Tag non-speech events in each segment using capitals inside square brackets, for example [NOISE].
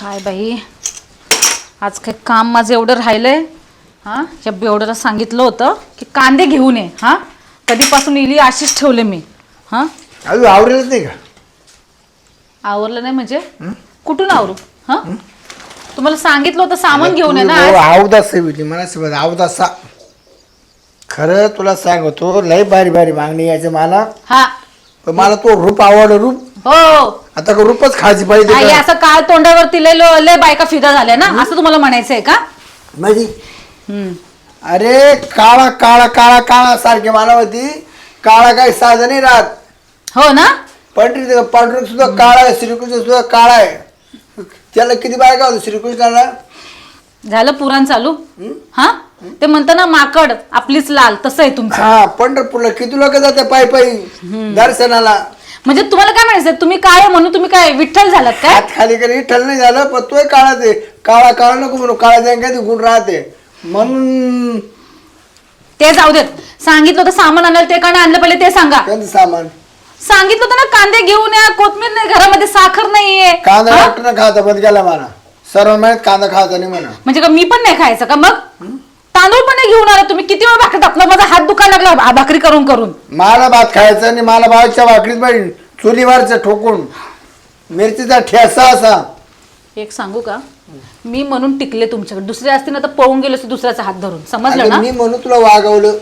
काय बाई? आज काय काम माझं एवढं राहिलंय हां? या बेवड्याला सांगितलं होतं की कांदे घेऊन ये हां? कधीपासून इली अशीच ठेवले मी हां? अजून आवडेलच नाही का? आवरलं नाही म्हणजे? कुठून आवरू हां? तुम्हाला सांगितलं होतं सामान घेऊन ये ना आज. आवदास आहे होती मला समज आवदासा खरं तुला सांगतो लय बारी बारी मागणी यायचं मला. हा. पण मला तो रूप आवडलं रूप. हो. आता का रूपच खायची पाहिजे आई का? असं काळ तोंडावरती लय लो- लय बायका फिदा झाल्या ना? असं तुम्हाला म्हणायचंय का? माझी हम्म. अरे काळा काळा काळा काळा सारखे मला होती काळा काही साधा नाही राहत. हो ना? पंढरी पांढरूक सुद्धा काळा आहे श्रीकृष्ण सुद्धा काळा आहे. त्याला किती बायका होतं श्रीकृष्णाला? झालं पुराण चालू? हा? ते म्हणतं ना माकड आपलीच लाल तसं आहे तुमचं. हा पंढरपूरला किती लोक जाते पायी पायी? दर्शनाला. म्हणजे तुम्हाला काय म्हणायचं तुम्ही काय आहे म्हणून तुम्ही काय विठ्ठल झालात काय? हात खाली करी विठ्ठल नाही झालं पण तोय काळा ते. काळा काळा नको म्हणून काळा जाईन काय गुण राहते. म्हणून ते जाऊ देत. सांगितलं होतं सामान आणायला ते का नाही आणलं पहिले ते सांगा. त्यांचं सामान? सांगितलं होतं ना कांदे घेऊन या कोथमीर नाही घरामध्ये साखर नाहीये. कांदा हा? डॉक्टरनं खायचा बंद केला मला सर्व माहीत कांदा खायचा नाही म्हणा. म्हणजे का मी पण नाही खायचं का मग? तांदूळ पण नाही घेऊन आला तुम्ही किती वेळ भाकरी टाकलं माझा हात दुखायला लागला भा- भाकरी करून करून. मला भात खायचा आणि मला भावाच्या भाकरीत पाहिजे चुलीवरचं ठोकून मिरचीचा ठेसा असा. एक सांगू का? मी म्हणून टिकले तुमच्याकडे. दुसरे असते ना तर पळून गेले असते दुसऱ्याचा हात धरून. समजलं अगं ना? मी म्हणून तुला वागवलं.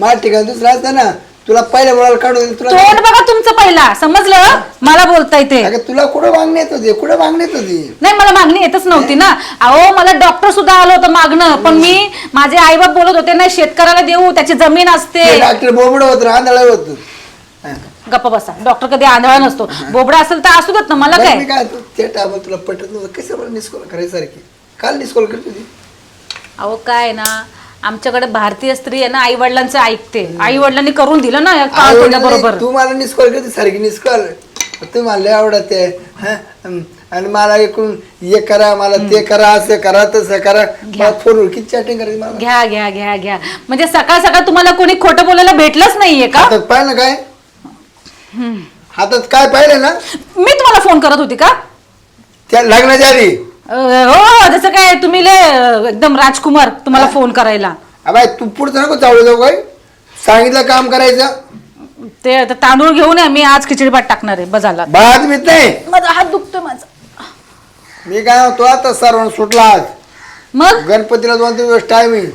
मला ठिकाण दुसरं असतं ना तुला पहिल्या बोलायला काढून तुला तोंड बघा तुमचं पहिला. समजलं? मला बोलता येते अगं तुला कुठं वागणे येत होते? कुठं वागणे येत होती? नाही मला मागणी येतच नव्हती ना. अहो मला डॉक्टर सुद्धा आलं होतं मागणं. पण मी माझे आईबाप बोलत होते नाही शेतकऱ्याला देऊ त्याची जमीन असते. ते डॉक्टर बोबड होत आंधळा होत. हा. गप्पा बसा. डॉक्टर कधी आंधळा नसतो. बोबडा असेल तर असू देत ना मला बरं, काय? मी काय तू ते टायमा तुला पटत नव्हतं. कसं बरं निस्कोल करायसारखी? काल निस्कोल करत होती? अहो काय ना आमच्याकडे भारतीय स्त्री आहे ना आई वडिलांचं ऐकते. आई वडिलांनी करून दिलं ना या काळ आई-वडिलांनी बरोबर. तू मला निस्कोल करते सारखी निस्कोल तू मला लय आवडत आहे हा? आणि मला ऐकून हे करा मला ते करा असं करा तसं करा. मला फोनवर किती चॅटिंग करायची मला? घ्या घ्या घ्या घ्या. म्हणजे सकाळ सकाळ तुम्हाला कोणी खोटं बोलायला भेटलंच नाहीये का? हातात पाहिलं काय? हातात काय पाहिलं ना? मी तुम्हाला फोन करत होती का? त्या लग्नाच्या आधी. हो जसं काय तुम्ही लय अं, एकदम राजकुमार तुम्हाला फोन करायला. अबाय तू पुढचं नको चावलं जाऊ काय सांगितलं काम करायचं. ते आता तांदूळ घेऊन या मी आज खिचडी भात टाकणार आहे बजाला बात बीत नाही. माझा हात दुखतोय माझा. मी काय म्हणतो आता सर्वांना सुटला आज. मग? गणपतीला दोन तीन दिवस टाइम येईल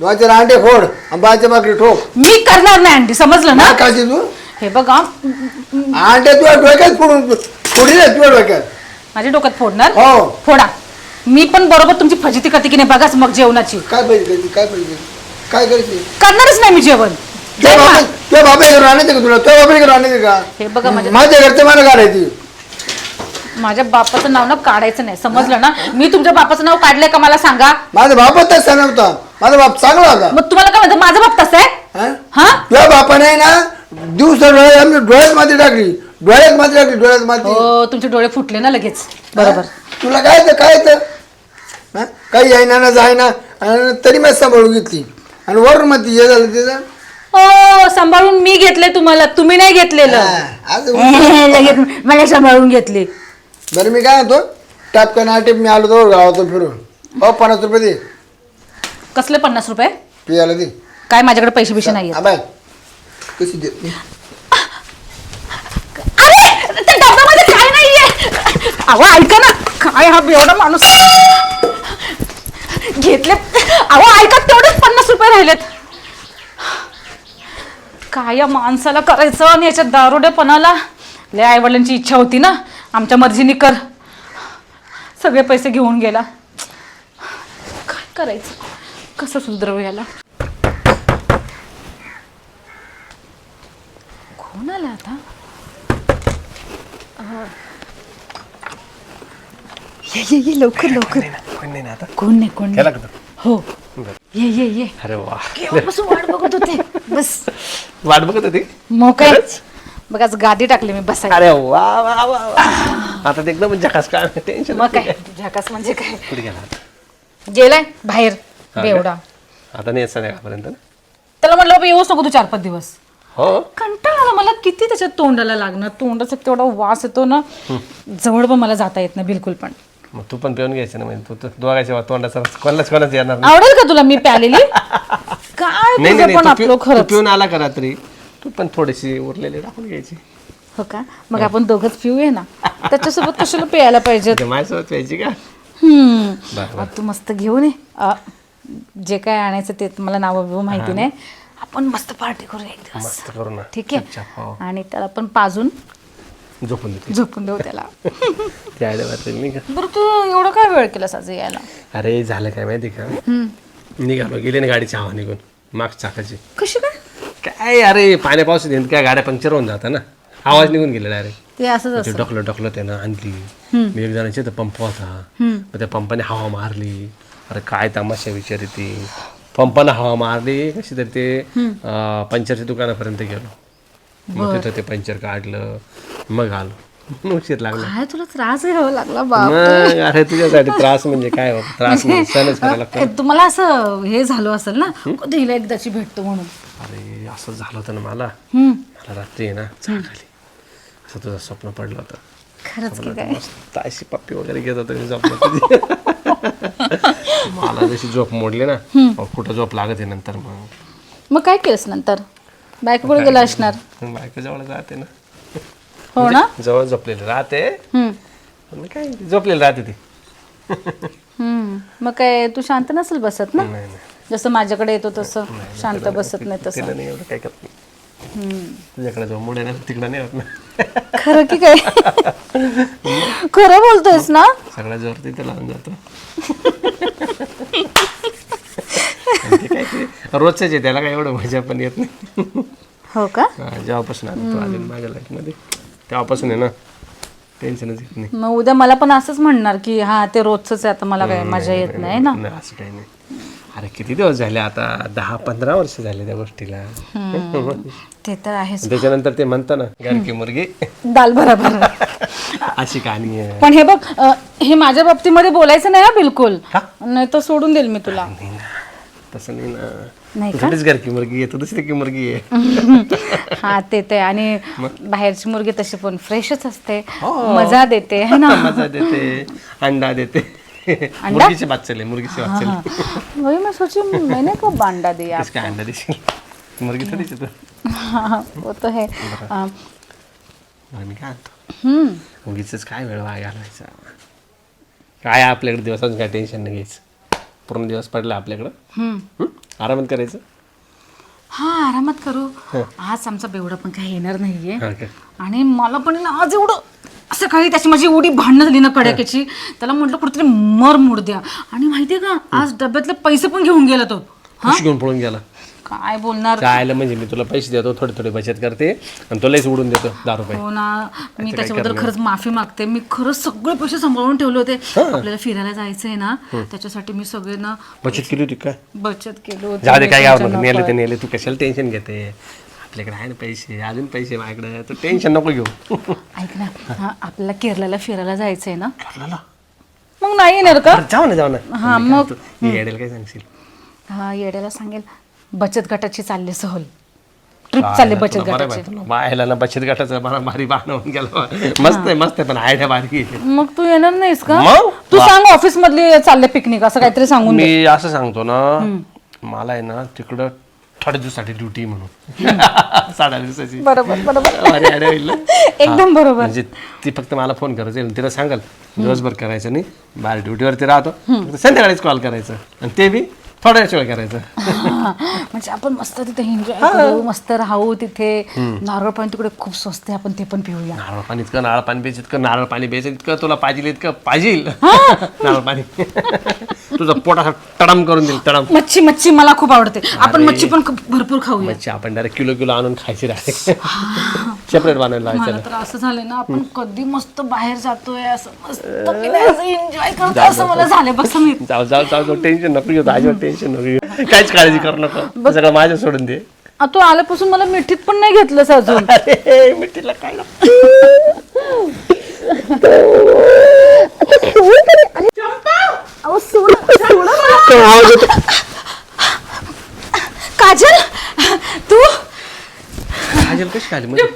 दोन चार अंडे फोड आंबाच्या भाकरी ठोक. मी करणार नाही आंटी समजलं ना? खाशी तू? हे बघा. अंडे तुझ्या डोक्यात फोडून फोडी रे तुझ्या डोक्यात. माझ्या डोक्यात फोडणार? हो. फोडा. मी पण बरोबर तुमची फजिती करते की नाही बघाच मग जेवणाची. काय पाहिजे? काय पाहिजे काय करायची? करणारच नाही मी जेवण. बाबा आणायचं का तुला? तुझ्या बाबा घरून आणायचं का? हे बघा माझ्या माझ्या घरचे मला घालायची माझ्या बापाचं नाव ना काढायचं नाही. समजलं ना? मी तुमच्या बापाचं नाव काढलंय का मला सांगा? माझा बापच तसा नव्हता माझा बाप चांगला होता. मग तुम्हाला काय म्हणतं? माझा बाप तसा आहे? हा? हा? तुझ्या बापाने ना दिवस डोळे आमच्या डोळ्यात माती टाकली. डोळ्यात माती टाकली डोळ्यात माती. हो तुमचे डोळे फुटले ना लगेच. बरोबर. तुला काय तर काय तर. हा? काही आहे ना जाय ना आणि तरी मी सांभाळून घेतली. आणि वरून मग ती हे झालं तिचं हो सांभाळून मी घेतले तुम्हाला. तुम्ही नाही घेतलेलं. हा, आज [LAUGHS] लगेच मला सांभाळून घेतले. बरं मी काय म्हणतो टापकन आटे मी आलो तो गावातून फिरून. हो पन्नास रुपये दे. कसले पन्नास रुपये? पियाला दे. काय माझ्याकडे पैसे बिशे आबाय कशी दे? अरे त्या डब्यामध्ये काय नाहीये अहो ऐका ना. काय हा एवढा माणूस? घेतले. अहो ऐका तेवढेच पन्नास रुपये राहिलेत. काय या माणसाला करायचं आणि याच्या दारुडेपणाला? लय आईवडिलांची इच्छा होती ना. आमच्या मर्जीने कर. सगळे पैसे घेऊन गेला. काय करायचं? कसं सुधरवू याला? कोण आला आता? ये ये ये लवकर लवकर. कोण नाही कोण नाही केला का तू? हो. ये ये ये. अरे वा. केव्हापासून वाट बघत होते? बस. वाट बघत होती? मग काय बघ आज गादी टाकली मी बसायला. अरे वा वा वा वा. आता ते एकदम झकास काय टेन्शन मग काय? झाकास म्हणजे काय? कुठे गेला गेलाय? बाहेर. का? बेवडा. आता नाही संध्याकाळपर्यंत ना? त्याला म्हटलं बाबा येऊच नको तू चार पाच दिवस. हो? कंटाळा आला मला किती त्याच्या तोंडाला लागणार तोंडाचा तेवढा वास येतो ना. जवळ पण मला जाता येत नाही बिलकुल पण. मग तू पण पिऊन घ्यायचं ना म्हणजे तू तू दोघायच्या तोंडाचा कोणालाच कोणाच येणार नाही. आवडेल का तुला मी प्यालेली? [LAUGHS] काय नाही तुझं नाही पण तू आपलं पिऊ- तू खरंच. पिऊन आला का रात्री? तू पण थोडीशी उरलेली टाकून घ्यायची. हो का? मग आपण दोघंच पिऊया ना? त्याच्यासोबत कशाला प्यायला पाहिजे ते माझ्यासोबत प्यायची का? हम्म. बरं, तू मस्त घेऊन ये. अ, जे काय आणायचं ते मला नाव बिव माहिती नाही. आपण मस्त पार्टी करूया एक दिवस. मस्त करू ना. ठीक चुपचाप, हो. आहे आणि त्याला आपण पाजून झोपून देते झोपून देऊ त्याला. ते आयडिया वाटेल नाही का बरं तू एवढं काय वेळ केलास आज यायला? अरे झालं काय माहिती का? हम्म. निघालो गेले ना गाडीची हवा निघून. मागच्या चाकाची कशी काय? काय अरे पाण्या पावसात येऊन काय गाड्या पंक्चर होऊन जातात ना. आवाज निघून गेले डायरेक्ट. ते असंच ते असं ढकलं ढकलं त्यानं आणली. मी एक जणांची तर पंप होता. मग त्या पंपाने हवा मारली. अरे काय तमाशा विचारी ती. पंपानं हवा मारली कशी तरी ते अं, पंचरच्या दुकानापर्यंत गेलो. मग? तिथं ते पंचर काढलं मग आलो [LAUGHS] उशीर लागला. काय तुला त्रास घ्यावा लागला बाप मग अरे तुझ्यासाठी त्रास म्हणजे काय बाबा त्रास म्हणजे सहनच करायला लागतो. तुम्हाला असं हे झालं असेल ना कधी हिला एकदाची भेटतो म्हणून. अरे असं झालं होतं ना मला. हम्म. मला रात्री आहे ना आली असं तुझं स्वप्न पडलं होतं. खरंच की काय? मस्त अशी पप्पी वगैरे घेत होतो मी [LAUGHS] मला जशी झोप मोडली ना मग कुठं झोप लागत आहे नंतर मग. मग काय केलंस नंतर? बायकोकडे गेला असणार? बायको जवळ जाते ना. हो ना? जवळ झोपलेली राहते. हम्म. पण काय झोपलेली राहते ती. हम्म. मग काय तू शांत नसेल बसत ना? नाही नाही. जसं माझ्याकडे येतो तसं. शांत बसत नाही तसं. तिला नाही एवढं काय करत नाही. तुझ्याकडे जो मुळे ना तिकडं नाही होत ना. खरं की काय? खरं बोलतोयस ना? सगळ्या जोर तिथे लावून जातो. आणि [LAUGHS] ते काय ते रोजच आहे त्याला काय एवढं मजा पण येत नाही. हो का? हा, जेव्हापासून आलो तो अजून माझ्या लाईफमध्ये. तेव्हापासून आहे ना टेन्शनच येत नाही. मग उद्या मला पण असंच म्हणणार की हा ते रोजच आहे आता मला काय मजा येत नाही ना? नाही, असं काही नाही. अरे किती दिवस झाले आता? दहा पंधरा वर्ष झाले त्या गोष्टीला. ते तर आहेच. त्याच्यानंतर ते म्हणतं ना घरकी मुलगी दाल बरोबर. [LAUGHS] अशी कहाणी आहे. पण हे बघ अ, हे माझ्या बाबतीमध्ये बोलायचं नाही हा बिलकुल. नाही तर सोडून देईल मी तुला. नाही ना तसं नाही ना. नाही तू थोडीच घरकी मुलगी आहे तू दुसरी की मुलगी आहे. [LAUGHS] हा ते आणि बाहेरची मुलगी तशी पण फ्रेशच असते. मजा देते है ना? [LAUGHS] मजा देते अंडा देते. मुलगीची बात चालली मुलगीची बात चालली. वही मैं सोची मैंने कब बांडा दिया किस काय अंडा देशील? मुलगी थोडीच आहे तू हाँ, वो तो है. अ, मी काय आणतो हम्म. उगीच काय वेळ वाया घालवायचा? काय आपल्याकडे दिवसाचं काय टेन्शन नाही घ्यायचं पूर्ण दिवस पडला आपल्याकडं. हम्म. हं? आरामात करायचं? हा आरामात करू. आज आमचा बेवडा पण काही येणार नाहीये. हा काय आणि मला पण ना आज एवढं सकाळी त्याची माझी एवढी भांडणं झाली ना कड्याक्याची त्याला म्हटलं कुठेतरी मर मूड द्या. आणि माहितीये का आज डब्यातले पैसे पण घेऊन गेला तो. खुशी घेऊन पळून गेला. काय बोलणार? चायला म्हणजे मी तुला पैसे देतो थोडे थोडे बचत करते. आणि तुलाच उडून देतो दहा रुपये. हो ना. मी त्याच्याबद्दल खरंच माफी मागते. मी खरंच सगळे पैसे सांभाळून ठेवले होते. आपल्याला फिरायला जायचंय ना त्याच्यासाठी मी सगळे ना बचत केली होती काय बचत केली होती. जाऊ दे काय गाव नेले ते नेले. तू कशाला टेन्शन घेते? आपल्याकडे आहे ना पैसे. अजून पैसे माझ्याकडे. तू टेन्शन नको घेऊ. ऐक ना. हा, आपल्याला केरळला फिरायला जायचंय ना. मग नाही येणार का? जाऊ ना जाऊ ना. हा मग येडेल काय सांगशील? हा येड्याला सांगेल. बचत गटाची चालली सहल. ट्रिप चालली बचत गटाची. बचत गटाचं बरा भारी बाण होऊन गेला मस्त आहे मस्त आहे पण आयडिया भारी आहे. मग तू येणार नाहीस का? मग? तू सांग ऑफिस मधली चालले पिकनिक असं काहीतरी सांगून दे. मी असं सांगतो ना मला आहे ना तिकडं थोड्या दिवसासाठी ड्युटी म्हणून. [LAUGHS] साडा दिवसाची. बरोबर बरोबर. भारी idea होईल ना? [LAUGHS] एकदम बरोबर. म्हणजे ती फक्त मला फोन करायचं आणि तिला सांगाल दिवसभर करायचं नाही बाहेर ड्युटीवरती राहतो. फक्त संध्याकाळीच कॉल करायचं. आणि ते बी थोड्या वेळ करायचं. हा, म्हणजे आपण मस्त तिथे एन्जॉय करू मस्त राहू तिथे. नारळ पाणी तिकडे खूप स्वस्त आहे आपण ते पण पिऊया. नारळ पाणी इतकं नारळ पाणी प्यायचं इतकं नारळ पाणी प्यायचं इतकं तुला पाहिजे इतकं पाहिजे. [LAUGHS] नारळ पाणी. [LAUGHS] तुझं पोट टडम करून देईल टडम. मच्छी मच्छी मला खूप आवडते. आपण मच्छी पण खूप भरपूर खाऊया. मच्छी आपण डायरेक्ट किलो किलो आणून खायची डायरेक्ट सेपरेट बनवायला मला तर असं झालं ना आपण कधी मस्त बाहेर जातोय असं मस्त एन्जॉय करतो असं मला झालं बघ समीर जाऊ जाऊ जाऊ जाऊ टेन्शन नको घेऊ अजिबात टेन्शन नको घेऊ. काहीच काळजी करू नको. सगळं माझ्या सोडून दे. आ, तू आल्यापासून मला मिठीत पण नाही घेतलंस अजून. [LAUGHS] अरे मिठीला काय लागतं? अहो, सोड- सोड मला. काजल तू? काजल कशी आली म्हणजे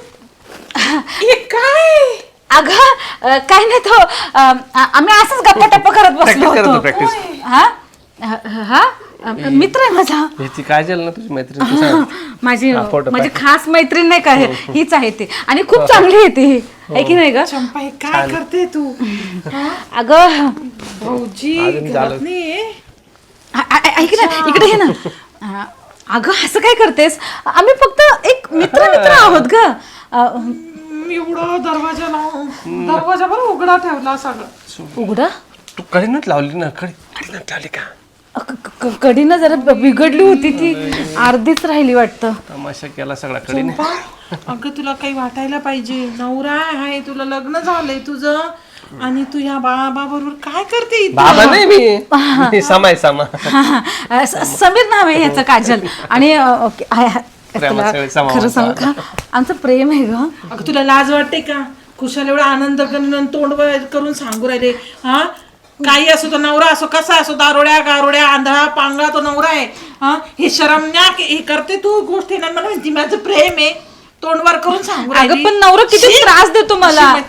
हे काय? अगं काही नाही तो अ, आ- आम्ही असंच गप्पा टप्पा [LAUGHS] करत बसलो Practice करत होतो. होतो, practice. हा? हा? अ, मित्र आहे माझा. ह्याची काजल ना तुझी मैत्रीण? तू सांग. [LAUGHS] माझी हा, photo माझी खास मैत्रीण नाही का हीच आहे ती. आणि खूप चांगली आहे ती. आहे की नाही ग? चंपा हे काय करते तू? अगं. भाऊजी अजून झालं. घरात नाहीये आ- आ- ऐक ना इकडे ये ना. [LAUGHS] अगं असं काय करतेस? आम्ही फक्त एक मित्र मित्र आहोत ग. अ, एवढा दरवाजा लावून दरवाजा बरं उघडा ठेवला सगळं. उघडा? तू कडीनच लावली ना कडी कडीनच लावली का? अ, क- क- कडीनं जरा ब- बिघडली होती ती अर्धीच राहिली वाटतं. तमाशा केला सगळा कडीने चंपा अगं तुला काही वाटायला पाहिजे. नवरा आहे तुला लग्न झालंय तुझं. आणि तू ह्या बाबा बरोबर काय करते इथं? बाबा नाही मी. मी समाय समा हा, हा. अ, स- समीर नाव आहे याचं काजल. आणि अ, ओके, [LAUGHS] तुला खरं सांगू का? आमचं प्रेम आहे ग. अगं तुला लाज वाटते का? खुशाल एवढा आनंद करून आणि तोंड वर करून सांगू राहिले. हा? काही असो तो नवरा असो कसा असो दारोड्या गारोड्या आंधळा पांगळा तो नवरा आहे. हा? हे शरमण्या हे करते तू गोष्टी ना मला म्हणती माझं प्रेम आहे. तोंडवर करून सांगू अगं राहिली. पण नवरा किती शी! त्रास देतो मला. शी,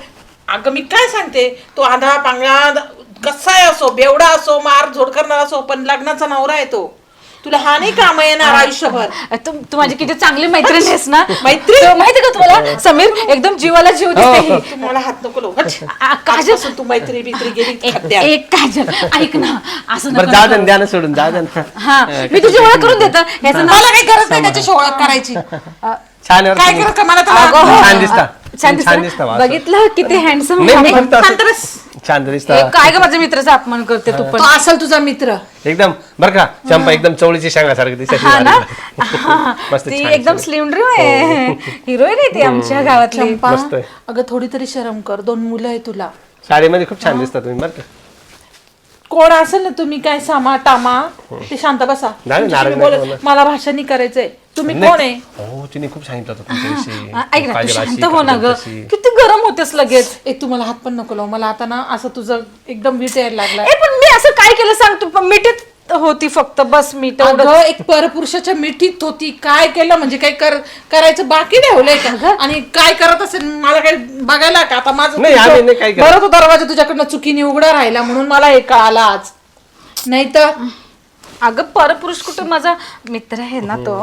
अगं मी काय सांगते? तो आंधळा पांगळा कसाय असो बेवडा असो मार झोड करणार असो पण लग्नाचा नवरा आहे तो. तुला हा नाही काम येणार आयुष्यभर तू तू माझी किती चांगली मैत्रीण [LAUGHS] आहेस ना मैत्रीण? तो माहिती का तुम्हाला समीर एकदम जीवाला जीव देते ही. [LAUGHS] तू मला हात नको लावू. हट. आ, काजल आजपासून तू मैत्री बित्री गेली एक. एक काजल ऐक ना असं बरं जा ना दे करू. द्या ना सोडून जा दे ना हा मी तुझी ओळख करून देतो याचं नाव मला काही गरज नाही त्याच्याशी ओळख करायची छान आहे बरं काय तुम्ही. करत का मला तर अगं, हो. छान दिसता छान छान दिसतं. बघितलं किती हँडसम नाही मी फक्त शांत असं- बस. छान दिसता काय ग माझ्या मित्राचा अपमान करते तू पण? तो असेल तुझा मित्र. एकदम बर का चंपा एकदम चवळीची शेंगासारखी दिसते हा ना? [LAUGHS] हा. मस्त ती छान एकदम छान. स्लिम ड्रीम आहे हिरोईन आहे ती आमच्या गावातली. चंपा मस्त आहे. अगं थोडी तरी शरम कर. दोन मुलं आहे तुला. शाळेमध्ये खूप छान दिसता तुम्ही बरं का. कोण असेल ना तुम्ही काय सामा टामा ते शांत बसा. नाही, तुमच्याशी नाराज मी नाही बोलत- कोण. मला भाषण नाही करायचंय. तुम्ही. कोण आहे? हो तिने खूप सांगितलं होतं तुमच्याविषयी [LAUGHS] हा, ऐक ना तू काजल अशी, शांत हो ना काजल ग. तशी. होतेस लगेच. ए तू मला हात पण नको लावू. मला आता ना असं तुझं एकदम वीट यायला लागला ए पण मी असं काय केलं सांग तू? पण मिठीत होती फक्त. बस मी तेवढं अगं एक परपुरुषाच्या मिठीत होती. काय केलं? म्हणजे काही कर करायचं बाकी ठेवलंय का? आणि काय करत असेल? मला काही बघायला का? आता माझं नाही, तुझं- आम्ही नाही काही करत. बरं तो दरवाजा तुझ्याकडनं चुकीने उघडा राहिला म्हणून मला हे कळालं आज. नाही तर अगं परपुरुष कुठे माझा मित्र आहे ना तो.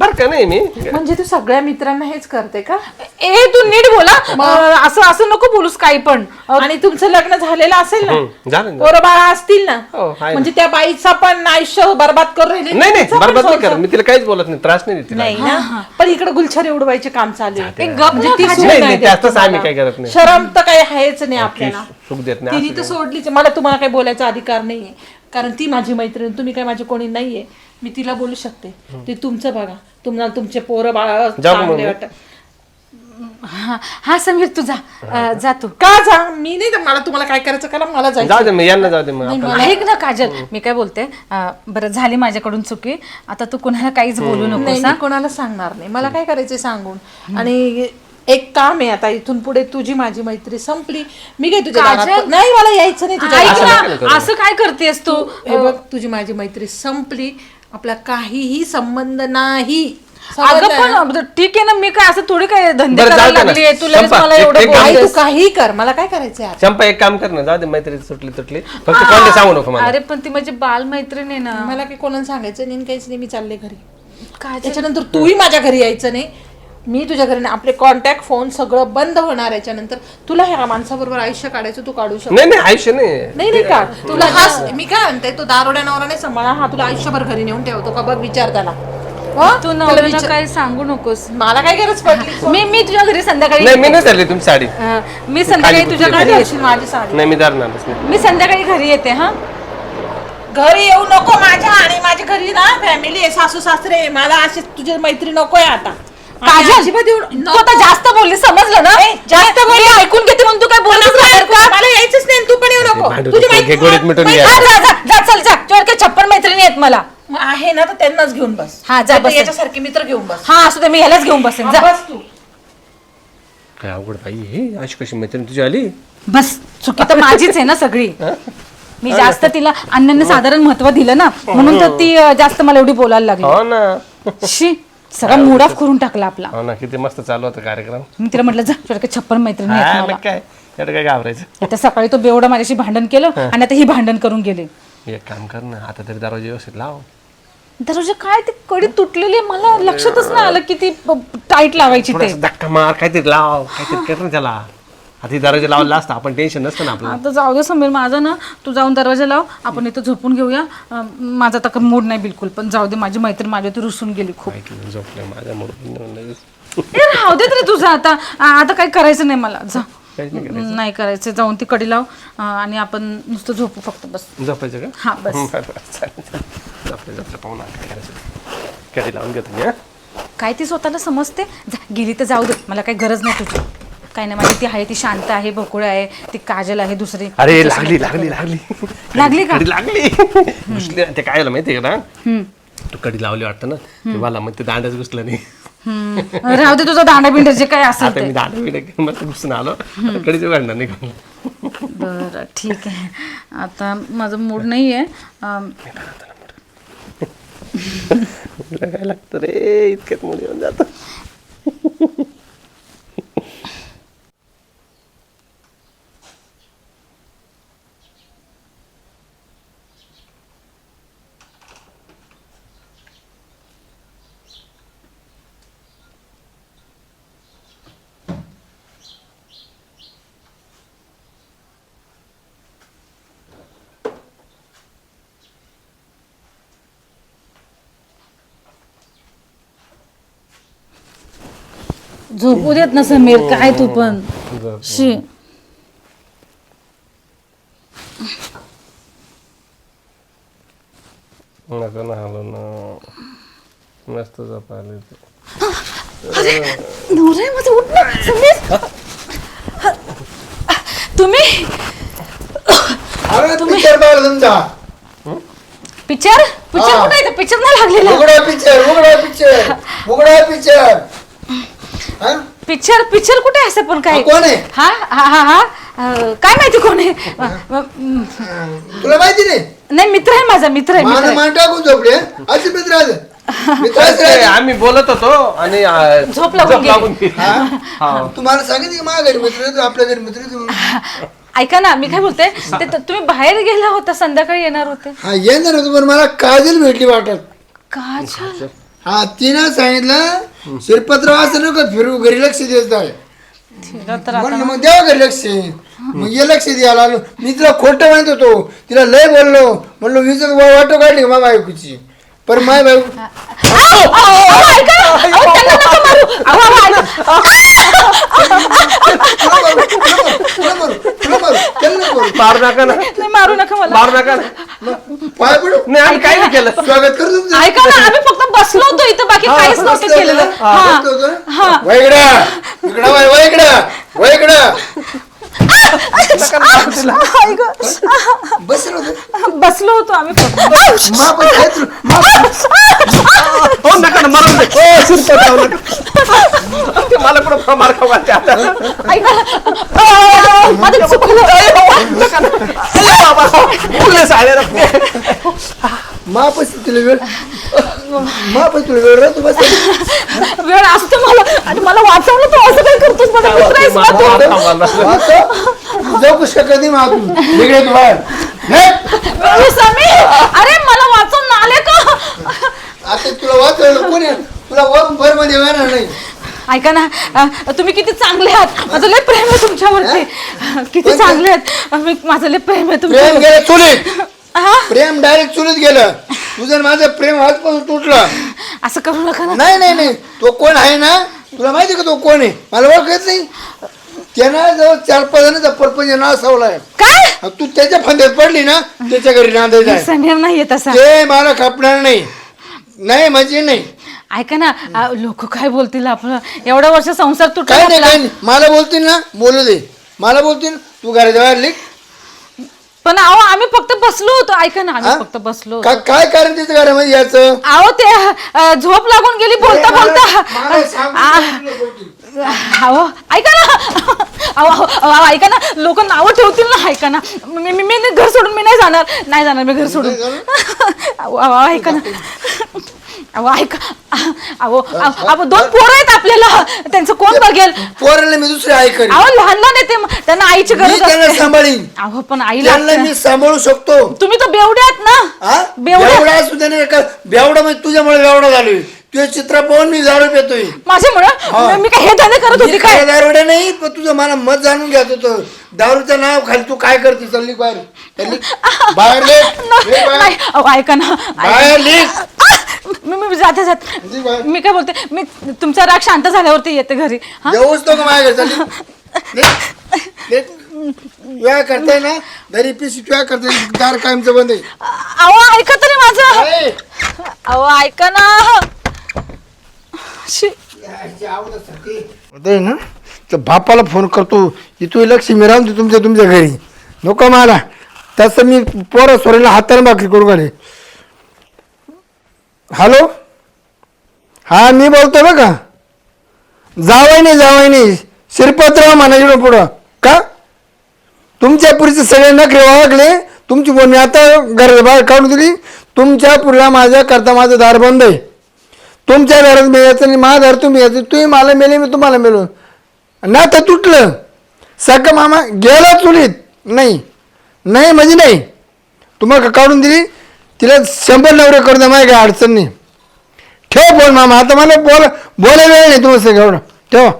बरं का नाही मी? म्हणजे तू सगळ्या मित्रांना हेच करते का? ए तू नीट बोला. अं, असं असं नको बोलूस काही पण. आणि तुमचं लग्न झालेलं असेल ना हम्म, झालं ना. पोरं बाळा असतील ना हो, आहे ना. म्हणजे त्या बाईचा पण आयुष्य बरबाद करून राहिले नाही नाही तिचं पण बरबाद नाही संसार- कर मी तिला काहीच बोलत नाही त्रास नाही देत तिला. नाही ना? पण इकडे गुलछारी उडवायचे काम चालू आहे. ए, गप म्हणजे ना, ती काजल. सूट नाही, नाही नाही, देत त्यातच आम्ही तुम्हाला. काही करत नाही. शरम तर काही आहेच नाही आपल्याला. सुख देत नाही तिने तर सोडलीच मला तुम्हाला काही बोलायचा अधिकार नाहीये. कारण ती माझी मैत्रीण तुम्ही काय माझे कोणी नाहीये मी तिला बोलू शकते. ते तुमचं बघा. तुम्हाला तुमचे पोरं बाळा चांगले. वाटत हा हा समीर तू जा. अं, जा तू. का जा? मी नाही तर मला तुम्हाला काय करायचं? करा मला जायचं. जाऊ दे मग यांना जाऊ दे मग आपण. ऐक ना काजल. मी काय बोलते अं, बरं झाली माझ्याकडून चुकी. आता तू कुणाला काहीच बोलू नाही मी कोणाला सांगणार नाही. मला काय करायचं सांगून? आणि एक काम आहे आता इथून पुढे तुझी माझी मैत्री संपली. मी काय तुझ्या काजल? दारात- नाही मला यायचं नाही तुझ्या ऐक असं ना काय करतेस तू? हे बघ तुझी माझी मैत्री संपली. आपला काहीही संबंध नाही. अगं? पण ठीक आहे ना मी काय असं थोडी काय धंदे बरं, जाऊ करायला दे ना. लागली आहे? तू लगेच संपा. मला एक- एवढं एक आई तू बोलतेस. काही कर. मला काय करायचंय चंपा एक काम कर ना जाऊ दे मैत्री सुटली तुटली. फक्त कोणते सांगू नको मला. अरे पण ती माझी बाल मैत्रीण आहे ना. मला काही कोणाला सांगायचं नाही आणि काहीच नाही मी चालले घरी. काय त्याच्यानंतर तूही माझ्या घरी यायचं नाही. मी तुझ्या घरी. आपले कॉन्टॅक्ट फोन सगळं बंद होणार याच्यानंतर. तुला ह्या माणसाबरोबर आयुष्य काढायचं तू काढू शकतो. नाही नाही आयुष्य नाही. नाही नाही का? तुला हा मी काय म्हणते तो दारोड्या नवरा नाही सांभाळा. हा तुला आयुष्यभर घरी नेऊन ठेवतो का? बघ विचार त्याला. हो? तू त्याला नवऱ्याला विचार- काय सांगू नकोस. मला काय गरज पडली? हो. मी मी तुझ्या घरी संध्याकाळी नाही मी नाही चालली तुमची साडी. अं, मी संध्याकाळी खाली तुझ्या घरी येते. माझी साडी. नाही मी धरणारच नाही. मी संध्याकाळी घरी येते हा. घरी येऊ नको माझ्या आणि माझ्या घरी ना फॅमिली आहे सासू सासरे आहे. मला अशी तुझी मैत्री नकोय आता. आणि काजल अजिबात येऊ तू आता जास्त बोलली समजलं ना? जास्त बोलली. ऐकून घेते म्हणून तू काय बोलत नको. मला यायचंच नाही आणि तू पण येऊ नको. भांडू तुझी नको, मैत्री- घे गोडीत मिटून घे. जा जा जा चल जा. तुझ्या काही छप्पन मैत्रिणी आहेत मला. मग आहे ना तर त्यांनाच घेऊन बस. हा, जा बस. याच्यासारखे मित्र घेऊन बस. हा असू दे मी ह्यालाच घेऊन बसेन. जा. बस तू. काय अवघड बाई हे? अशी कशी मैत्रीण तुझी आली? बस चुकी. तर माझीच आहे ना सगळी. मी जास्त तिला अन्यान्य साधारण महत्त्व दिलं ना म्हणून तर ती अं, जास्त मला एवढी बोलायला लागली. हो ना. शी. सगळा मूड ऑफ करून टाकला आपला. हो ना किती मस्त चालू होता कार्यक्रम. मी तिला म्हटलं जा तुझ्या काही छप्पन मैत्रिणी आहेत हा मला. मग काय? काय घाबरायचं? आता सकाळी तो बेवडा माझ्याशी भांडण केलं आणि आता ही भांडण करून गेले. एक काम कर ना आता तरी दरवाजे व्यवस्थित लाव. दरवाजा काय ते कडी तुटलेली आहे, मला लक्षातच नाही आलं की ती टाईट लावायची ते. थोडासा धक्का मार काहीतरी लाव काहीतरी कर ना त्याला. आता दरवाजा लावला असता आपण टेन्शन नसतं ना आपलं आता जाऊ दे समीर माझा ना तू जाऊन दरवाजा लाव आपण इथं झोपून घेऊया. अं, माझा तर मूड नाही बिलकुल पण जाऊ दे माझी मैत्रीण माझ्या रुसून गेली खूप. ऐकलं झोपलं माझ्या ए राहू दे तरी तुझं आता. आ- आता काही करायचं नाही मला. जा. काहीच नाही नाही करायचं जाऊन ती कडी लाव. अं, आणि आपण नुसतं झोपू फक्त बस. झोपायचं का? हा बस. बरं, बरं, चालेल, चालेल. झोपलं झोपलं पाहून काय करायचं कधी लावून घेतो मी हा? काय ती स्वतःला समजते? जा गेली तर जाऊ दे मला काही गरज नाही तुझी. काय नाही माझी ती आहे ती शांत आहे बकुळ आहे ती काजल आहे दुसरी. अरे लागली लागली लागली. लागली का? कडी लागली. घुसली. ते काय झालं माहितीये का ना? तू कडी लावली वाटतं ना? ते मला मग ते दांड्याच घुसलं नाही. हम्म. राहू दे तुझं दांडा बिंडा जे काय असेल आता ते. मी दांडा बिंडा घुसून आलो. आता कडीच उघडणार नाही बरं ठीक आहे. आता माझं मूड नाही आहे [LAUGHS] तुला काय लागतं रे? इतक्यात मुली येऊन जात. झोपू देत ना समीर काय तू पण. शी. नको ना हलो ना. मस्त झोपायला तू नवरा आहे माझं उठ ना समीर. तुम्ही? अरे पिक्चर पाहिला तुमचा पिक्चर? पिक्चर हा. कुठे आहे? पिक्चर नाही लागलेला. उघडा पिक्चर उघडा पिक्चर उघडा पिक्चर. हा? पिक्चर पिक्चर कुठे आहे असं पण काय हा, कोण आहे? हा हा हा हा. अं, काय माहिती कोण आहे? तुला माहिती नाही? नाही मित्र आहे माझा मित्र आहे मित्र मान आहे. मान टाकून झोपले असे मित्र आले मित्र असे ते राहते. आम्ही बोलत होतो आणि आ, झोप लागून गेली. गेली. हा. तुम्हाला सांगितलं की माझ्या घरी मित्र येतो आपल्या घरी मित्र येतो म्हणून. ऐका ना मी काय बोलते? ते त- तुम्ही बाहेर गेला होता संध्याकाळी येणार होते. हा येणार होतो पण मला काजल भेटली वाटत. काजल? हा तिनं सांगितलं शिरपत्र असं नको फिरू घरी लक्ष देत आहे म्हणलं मग द्यावं घरी लक्ष मग ये लक्ष द्यायला आलो. मी तिला खोटं म्हणत होतो. तिला लय बोललो. म्हणलो विजत वाटो काढली मा बायकोची? पण माय नका मारू. नको मारू. मारू नका ना. नाही मारू नका मला. मारू नका ना. पाय पडू. नाही आम्ही काही नाही केलं. स्वागत कर तुमचं. ऐका ना आम्ही फक्त बसलो होतो इथं बाकी काहीच नव्हतं केलेलं. हा. वैगडा. इकडं वय नका. बसलो होतो बसलो होतो आम्ही फक्त मा पण काय तुला- मा पण- हो नका ना मारू नका. हो, नका. ते मला कुठं मार खाऊ घालते आता. ऐका ना. अहो, माझं चुकलं. नका ना. अरे बाबा. मा पण तुला वेळ मा पण तुला वेळ राहतो बस वेळ असतो मला आणि मला वाचवलं तू असं काय करतोस माझा मित्र आहेस ना तू. आता जाऊ शकत नाही मा तू बाहेर. अरे समीर अरे मला वाचवून आले का? आता तुला वाचवलं. कोणी तुला वर भरमध्ये येणार नाही. ऐका ना अ, तुम्ही किती चांगले आहात. माझं लय प्रेम आहे तुमच्यावरती. किती चांगले आहात. मी माझं लय प्रेम आहे प्रेम तुमच्यावर गेलं चुलीत. हा? प्रेम डायरेक्ट चुलीत गेलं. तुझं आणि माझं प्रेम आजपासून तुटलं. असं करू नका ना. नाही नाही नाही. तो कोण आहे ना? तुला माहिती का तो कोण आहे? मला ओळखत नाही. त्यानं जवळ चार पाच जणांचा परपंच नाव सावलाय. काय? तू त्याच्या फंद्यात पडली ना त्याच्या घरी नांदायचं आहे समीर नाहीये तसा ते मला खपणार नाही. नाही म्हणजे नाही. ऐका ना लोक काय बोलतील आपलं? एवढं वर्ष संसार तुटला काय नाही आपला. काय नाही. मला बोलतील ना बोलू दे. मला बोलतील तू घराच्या बाहेर पण अहो आम्ही फक्त बसलो होतो. ऐका ना आम्ही हा? फक्त बसलो होतो. का- काय कारण त्याचं घरामध्ये याचं अहो ते अ, झोप लागून गेली बोलता बोलता. मला आ, बोलतील. अहो ऐका ना. अहो अहो, अहो, ऐका ना. लोक नावं ठेवतील ना ऐका ना. मी मी मी घर सोडून मी नाही जाणार. नाही जाणार मी घर सोडून. अहो, अहो, ऐका ना. अहो ऐका. अहो अहो अहो, दोन पोरं आहेत आपल्याला. त्यांचं कोण बघेल? पोराला मी दुसरी आई करीन. अहो लहान लहान आहे ते. त्यांना आईची मी गरज त्यांना असते. सांभाळीन. अहो पण आई त्यांना लागते. मी सांभाळू शकतो. तुम्ही तर बेवडे आहात ना. हा? बेवडे बेवडा म्हणजे तुझ्यामुळे बेवडा झालोय. तुझे चित्र पाहून मी दारू पितोय माझ्यामुळे? मी काय हे धंदे करत होती काय? दारुडे नाही पण तुझं मला मत जाणून घ्यायचं होतं. दारूचं नाव खाली तू काय करते चालली बाहेर. चालली? बाहेर ले. ले [LAUGHS] बाहेर. नाही. अहो ऐका ना. बाहेर ले. मी मी जाते जी जात. मी काय बोलते? मी तुमचा राग शांत झाल्यावरती येते घरी. हा? तो का माझ्या घरी चालली ले. ले. तुया करताय ना? दरी पिशी तुया करताय. दार कायमचं बंद आहे. अहो ऐका तरी माझं. अरे, अहो ऐका ना. शी. होतंय ना. तर बापाला फोन करतो. इथू लक्ष्मी राहून दे तुमच्या तुमच्या घरी. नको मला. तसं मी पोरं सोरेला हाताने बाकी करू घाले. हॅलो हा मी बोलतोय बघा. जावाय नाही जावाय नाही शिरपतराव म्हणा इकडं पुढं. का? तुमच्या पुरीचे सगळे नखरे वागले तुमची बोलणी आता घर बाहेर काढून दिली. तुमच्या पुरीला माझ्या करता माझं दार बंद आहे. तुमच्या घरात मी यायचं नाही माझ्या घरात तुम्ही यायचं तुम्ही मला मेले मी तुम्हाला मेलो. ना तर तुटलं. सगळं मामा गेला चुलीत. नाही. नाही म्हणजे नाही. तुम्हाला का काढून दिली. तिला शंभर नवरे करून द्या माझ्या काय अडचण नाही. ठेव बोल मामा. आता मला बोला बोलायला वेळ नाही तुम्हाला सगळं एवढं. ठेवा.